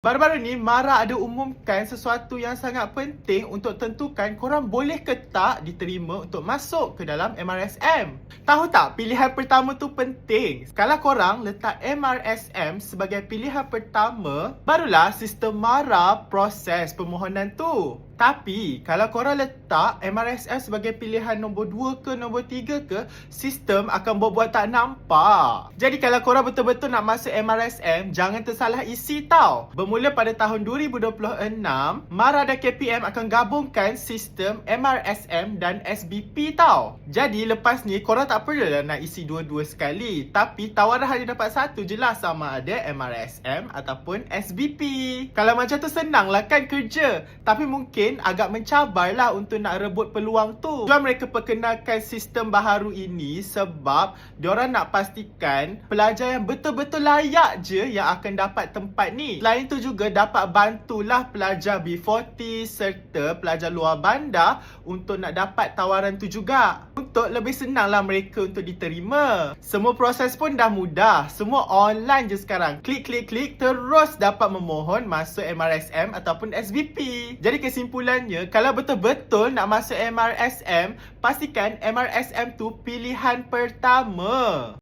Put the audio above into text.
Baru-baru ni Mara ada umumkan sesuatu yang sangat penting untuk tentukan korang boleh ke tak diterima untuk masuk ke dalam MRSM. Tahu tak pilihan pertama tu penting. Kalau korang letak MRSM sebagai pilihan pertama, barulah sistem Mara proses permohonan tu. Tapi kalau korang letak MRSM sebagai pilihan nombor 2 ke nombor 3 ke, sistem akan buat-buat tak nampak. Jadi kalau korang betul-betul nak masuk MRSM, jangan tersalah isi tau. Bermula pada tahun 2026, MARA dan KPM akan gabungkan sistem MRSM dan SBP tau. Jadi lepas ni korang tak perlu lah nak isi dua-dua sekali. Tapi tawaran hanya dapat satu je lah sama ada MRSM ataupun SBP. Kalau macam tu senang lah kan kerja. Tapi mungkin agak mencabar lah untuk nak rebut peluang tu. Jual mereka perkenalkan sistem baharu ini sebab diorang nak pastikan pelajar yang betul-betul layak je yang akan dapat tempat ni. Selain tu juga dapat bantulah pelajar B40 serta pelajar luar bandar untuk nak dapat tawaran tu juga. Untuk lebih senang lah mereka untuk diterima. Semua proses pun dah mudah. Semua online je sekarang. Klik, klik, klik terus dapat memohon masuk MRSM ataupun SBP. Jadi kesimpulannya, kalau betul-betul nak masuk MRSM, pastikan MRSM tu pilihan pertama.